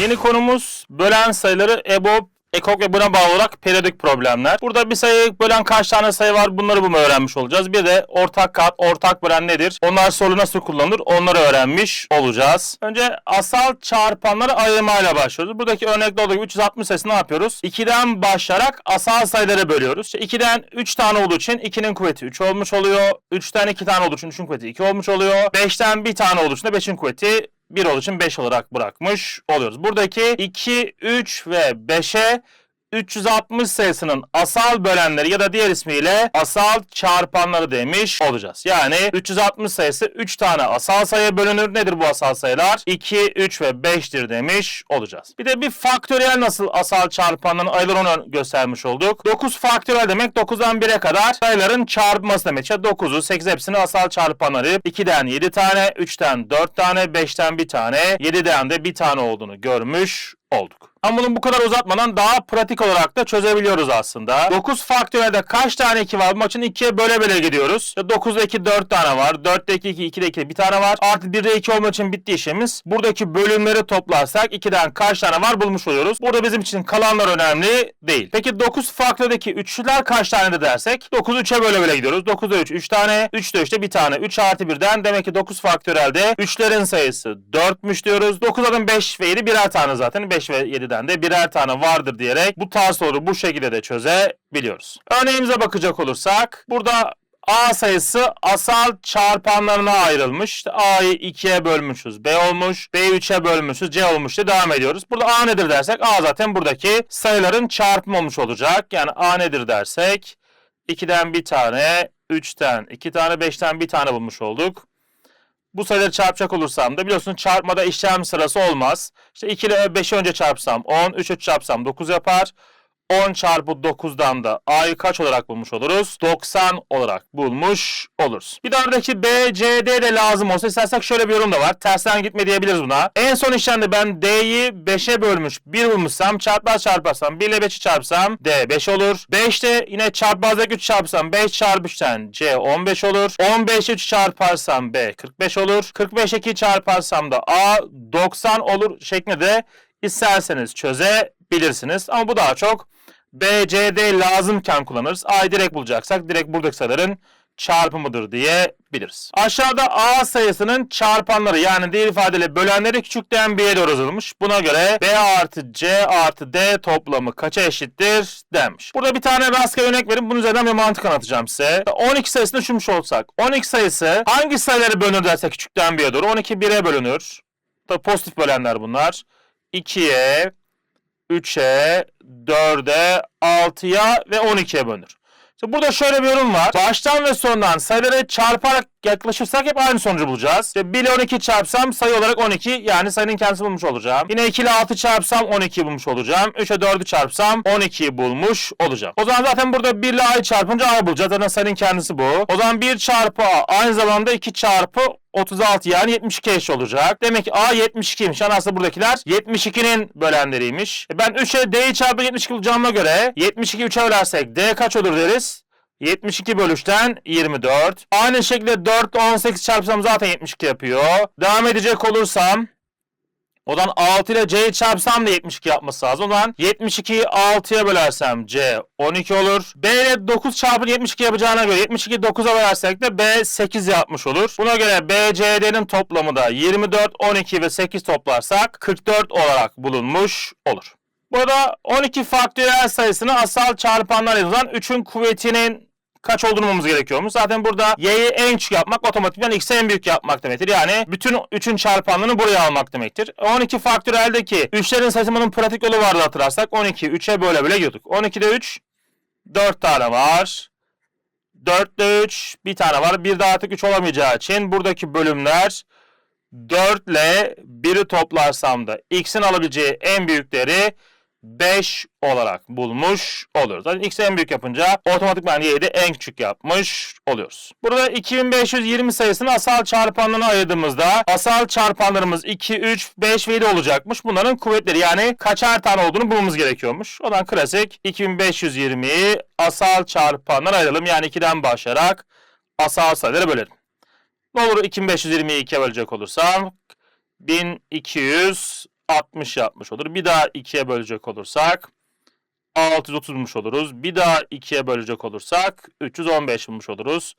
Yeni konumuz bölen sayıları EBOB, ekok ve buna bağlı olarak periyodik problemler. Burada bir sayı bölen kaç tane sayı var bunları bunu öğrenmiş olacağız. Bir de ortak kat, ortak bölen nedir? Onlar soru nasıl kullanılır onları öğrenmiş olacağız. Önce asal çarpanları ayırmayla başlıyoruz. Buradaki örnekte olduğu gibi 360 sayısını ne yapıyoruz? 2'den başlayarak asal sayıları bölüyoruz. İşte 2'den 3 tane olduğu için 2'nin kuvveti 3 olmuş oluyor. 3'ten 2 tane olduğu için 3'ün kuvveti 2 olmuş oluyor. 5'ten 1 tane olduğu için de 5'in kuvveti 1 olduğu için 5 olarak bırakmış oluyoruz. Buradaki 2, 3 ve 5'e 360 sayısının asal bölenleri ya da diğer ismiyle asal çarpanları demiş olacağız. Yani 360 sayısı 3 tane asal sayıya bölünür. Nedir bu asal sayılar? 2, 3 ve 5'tir demiş olacağız. Bir de bir faktöriyel nasıl asal çarpanların ayrılır onu göstermiş olduk. 9 faktöriyel demek 9'dan 1'e kadar sayıların çarpması demek. İşte 9'u 8 hepsini asal çarpanları 2'den 7 tane, 3'ten 4 tane, 5'ten 1 tane, 7'den de 1 tane olduğunu görmüş olduk. Ama bunu bu kadar uzatmadan daha pratik olarak da çözebiliyoruz aslında. 9 faktöriyelde kaç tane 2 var? Bu maçın 2'ye böle böle gidiyoruz. 9'da 2 4 tane var. 4'te 2 2, 2'de 2 bir tane var. Artı 1'de 2 olmak için bitti işimiz. Buradaki bölümleri toplarsak 2'den kaç tane var bulmuş oluyoruz. Burada bizim için kalanlar önemli değil. Peki 9 faktördeki üçlüler kaç tane de dersek? 9 3'e böle böle gidiyoruz. 9'da 3 3 tane. 3'de 3'te bir tane. 3 artı 1'den demek ki 9 faktörelde 3'lerin sayısı 4'müş diyoruz. 9'ların 5 ve 7 birer tane zaten. 5 ve 7'den de birer tane vardır diyerek bu tarz soru bu şekilde de çözebiliyoruz. Örneğimize bakacak olursak burada A sayısı asal çarpanlarına ayrılmış. İşte A'yı 2'ye bölmüşüz. B olmuş. B'yi 3'e bölmüşüz. C olmuş diye devam ediyoruz. Burada A nedir dersek A zaten buradaki sayıların çarpımı olmuş olacak. Yani A nedir dersek 2'den bir tane, 3'ten 2 tane, 5'ten bir tane bulmuş olduk. Bu sayıları çarpacak olursam da biliyorsun çarpmada işlem sırası olmaz. İşte 2 ile 5'i önce çarpsam 10, 3'ü çarpsam 9 yapar. 10 çarpı 9'dan da A'yı kaç olarak bulmuş oluruz? 90 olarak bulmuş oluruz. Bir de oradaki B, C, D de lazım olsa istersek şöyle bir yorum da var. Tersten gitme diyebiliriz buna. En son işlemde ben D'yi 5'e bölmüş 1 bulmuşsam çarpmaz çarparsam 1 ile 5'i çarpsam D 5 olur. 5'te yine çarpmazdaki 3 çarpsam 5 çarpı 3'ten C 15 olur. 15 3 çarparsam B 45 olur. 45 2 çarparsam da A 90 olur şeklinde de isterseniz çözebilirsiniz. Ama bu daha çok B, C, D lazımken kullanırız. A'yı direkt bulacaksak direkt buradaki sayıların çarpımıdır diyebiliriz. Aşağıda A sayısının çarpanları yani diğer ifadeyle bölenleri küçükten B'ye doğru yazılmış. Buna göre B artı C artı D toplamı kaça eşittir denmiş. Burada bir tane rastgele örnek verin. Bunun üzerinden bir mantık anlatacağım size. 12 sayısını düşünmüş olsak. 12 sayısı hangi sayıları bölünür dersek küçükten B'ye doğru? 12 1'e bölünür. Tabii pozitif bölenler bunlar. 2'ye, 3'e, 4'e, 6'ya ve 12'ye bölünür. İşte burada şöyle bir yorum var. Baştan ve sondan sayıları çarparak yaklaşırsak hep aynı sonucu bulacağız. İşte 1 ile 12 çarpsam sayı olarak 12 yani sayının kendisi bulmuş olacağım. Yine 2 ile 6 çarpsam 12 bulmuş olacağım. 3 ile 4'ü çarpsam 12'yi bulmuş olacağım. O zaman zaten burada 1 ile a'yı çarpınca a bulacağız. Zaten sayının kendisi bu. O zaman 1 çarpı a aynı zamanda 2 çarpı 36 yani 72 eş olacak. Demek ki A 72'ymiş. Yani aslında buradakiler 72'nin bölenleriymiş. E ben 3'e D'yi çarpı 72 bulacağıma göre 72 3'e bölersek D kaç olur deriz? 72 bölüşten 24. Aynı şekilde 4 18 çarpsam zaten 72 yapıyor. Devam edecek olursam o zaman 6 ile C'yi çarpsam da 72 yapması lazım. O zaman 72'yi 6'ya bölersem C 12 olur. B ile 9 çarpı 72 yapacağına göre 72 9'a bölersek de B 8 yapmış olur. Buna göre B, C, D'nin toplamı da 24, 12 ve 8 toplarsak 44 olarak bulunmuş olur. Burada 12 faktöriyel sayısını asal çarpanlar yazılan 3'ün kuvvetinin kaç olduğunu bulmamız gerekiyormuş. Zaten burada y'yi en küçük yapmak otomatikman x'i en büyük yapmak demektir. Yani bütün 3'ün çarpanlarını buraya almak demektir. 12 faktöriyeldeki 3'lerin sayısının pratik yolu vardı hatırlarsak. 12 3'e böyle böyle gidiyorduk. 12'de 3 4 tane var. 4'te 3 bir tane var. Bir de artık 3 olamayacağı için buradaki bölümler 4 ile 1'i toplarsam da x'in alabileceği en büyükleri 5 olarak bulmuş oluyoruz. Zaten x'i en büyük yapınca otomatikman y'yi de en küçük yapmış oluyoruz. Burada 2520 sayısını asal çarpanlarına ayırdığımızda asal çarpanlarımız 2, 3, 5 ve 7 olacakmış. Bunların kuvvetleri yani kaçar tane olduğunu bulmamız gerekiyormuş. O zaman klasik 2520'yi asal çarpanlara ayıralım. Yani 2'den başlayarak asal sayıları bölelim. Ne olur 2520'yi 2'ye bölecek olursam 1200 60 yapmış olur. Bir daha 2'ye bölecek olursak 630'muş oluruz. Bir daha 2'ye bölecek olursak 315 bulmuş oluruz.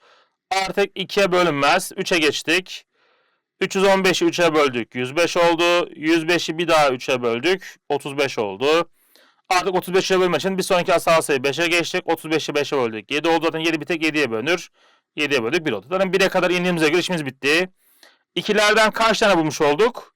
Artık 2'ye bölünmez. 3'e geçtik. 315'i 3'e böldük. 105 oldu. 105'i bir daha 3'e böldük. 35 oldu. Artık 35'e bölmek için bir sonraki asal sayı 5'e geçtik. 35'i 5'e böldük. 7 oldu zaten 7 bir tek 7'ye bölünür. 7'ye böldük 1 oldu. Zaten 1'e kadar indiğimize göre işimiz bitti. İkilerden kaç tane bulmuş olduk?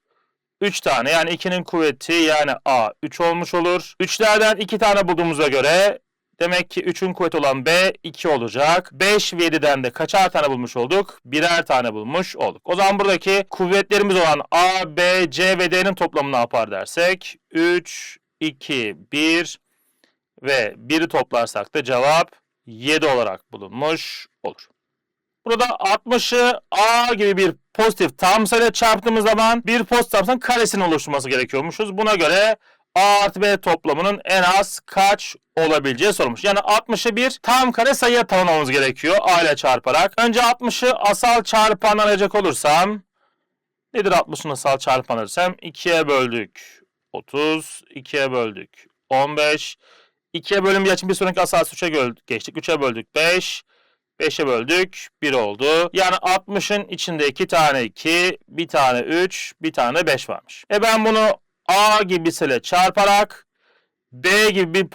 3 tane. Yani 2'nin kuvveti yani A 3 olmuş olur. 3'lerden 2 tane bulduğumuza göre demek ki 3'ün kuvveti olan B 2 olacak. 5 ve 7'den de kaçar tane bulmuş olduk? Birer tane bulmuş olduk. O zaman buradaki kuvvetlerimiz olan A, B, C ve D'nin toplamı ne yapar dersek? 3, 2, 1 ve 1'i toplarsak da cevap 7 olarak bulunmuş olur. Burada 60'ı A gibi bir pozitif tam sayıyla çarptığımız zaman bir pozitif tam sayının karesinin oluşturması gerekiyormuşuz. Buna göre A artı B toplamının en az kaç olabileceği sorulmuş. Yani 60'ı bir tam kare sayıya tamamlamamız gerekiyor A ile çarparak. Önce 60'ı asal çarpan alacak olursam nedir 60'ın asal çarpan alırsam 2'ye böldük 30, 2'ye böldük 15, 2'ye bölünmeyeceği için bir sonraki asal 3'e geçtik. 3'e böldük 5, 5'e böldük 1 oldu. Yani 60'ın içinde 2 tane 2, bir tane 3, bir tane 5 varmış. E ben bunu A gibisiyle çarparak B gibi bir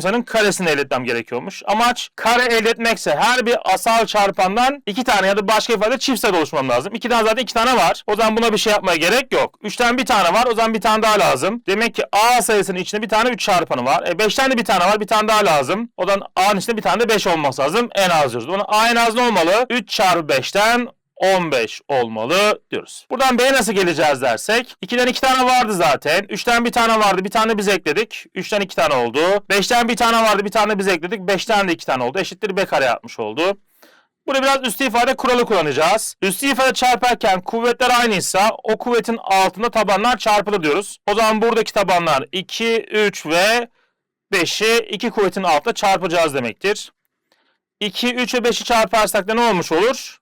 sayının karesini elde etmem gerekiyormuş. Amaç kare elde etmekse her bir asal çarpandan iki tane ya da başka ifade çift sayıda oluşmam lazım. İki tane zaten iki tane var. O zaman buna bir şey yapmaya gerek yok. Üçten bir tane var. O zaman bir tane daha lazım. Demek ki A sayısının içinde bir tane 3 çarpanı var. E 5'ten de bir tane var. Bir tane daha lazım. O zaman A'nın içinde bir tane de 5 olması lazım. En az diyoruz. Buna A en az ne olmalı? 3 çarpı 5'ten 15 olmalı diyoruz. Buradan B'ye nasıl geleceğiz dersek 2'den 2 tane vardı zaten. 3'ten bir tane vardı. Bir tane biz ekledik. 3'ten 2 tane oldu. 5'ten bir tane vardı. Bir tane biz ekledik. 5'ten de 2 tane oldu. Eşittir B kare yapmış oldu. Burada biraz üstü ifade kuralı kullanacağız. Üstü ifade çarparken kuvvetler aynıysa o kuvvetin altında tabanlar çarpılır diyoruz. O zaman buradaki tabanlar 2, 3 ve 5'i 2 kuvvetin altında çarpacağız demektir. 2, 3 ve 5'i çarparsak da ne olmuş olur?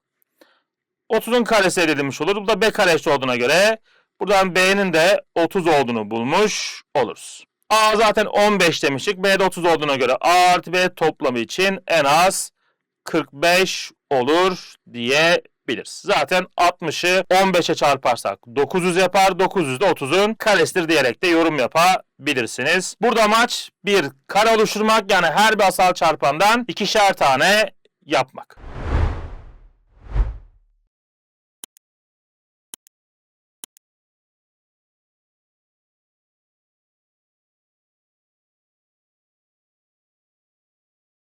30'un karesi elde edilmiş olur. Bu da B kare eşit olduğuna göre buradan B'nin de 30 olduğunu bulmuş oluruz. A zaten 15 demiştik. B'de 30 olduğuna göre A artı B toplamı için en az 45 olur diyebiliriz. Zaten 60'ı 15'e çarparsak 900 yapar. 900 de 30'un karesidir diyerek de yorum yapabilirsiniz. Burada amaç bir kare oluşturmak yani her bir asal çarpandan ikişer tane yapmak.